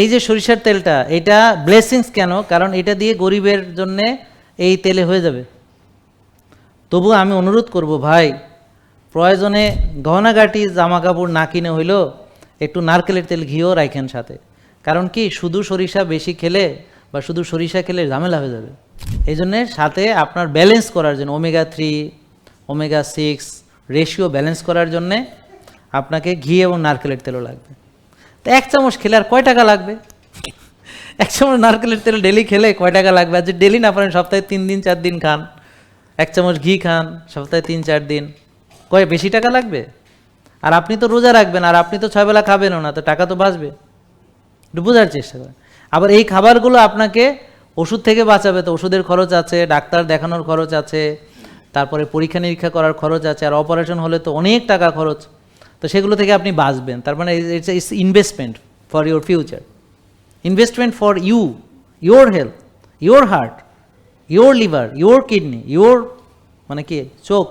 এই যে সরিষার তেলটা, এটা ব্লেসিংস কেন? কারণ এটা দিয়ে গরিবের জন্যে এই তেলে হয়ে যাবে। তবু আমি অনুরোধ করব, ভাই, প্রয়োজনে গহনাগাটি জামা কাপড় না কিনে হইল একটু নারকেলের তেল ঘিও রাখেন সাথে। কারণ কি, শুধু সরিষা বেশি খেলে বা শুধু সরিষা খেলে ঝামেলা হয়ে যাবে। এই জন্যে সাথে আপনার ব্যালেন্স করার জন্য omega three omega six ratio balance করার জন্যে আপনাকে ঘি এবং নারকেলের তেলও লাগবে। তো এক চামচ খেলে আর কয় টাকা লাগবে? এক চামচ নারকেলের তেল ডেলি খেলে কয় টাকা লাগবে? আর যে ডেলি না পারেন, সপ্তাহে তিন দিন, চার দিন খান। এক চামচ ঘি খান, সপ্তাহে তিন, চার দিন। কয়, বেশি টাকা লাগবে? আর আপনি তো রোজা রাখবেন, আর আপনি তো ছয় বেলা খাবেনও না, তো টাকা তো বাঁচবে। একটু বোঝার চেষ্টা করেন। আবার এই খাবারগুলো আপনাকে ওষুধ থেকে বাঁচাবে, তো ওষুধের খরচ আছে, ডাক্তার দেখানোর খরচ আছে, তারপরে পরীক্ষা নিরীক্ষা করার খরচ আছে, আর অপারেশন হলে তো অনেক টাকা খরচ। তো সেগুলো থেকে আপনি বাঁচবেন। তার মানে it's it's investment for your future investment for you your health your heart your liver your kidney your মানে কি, চোখ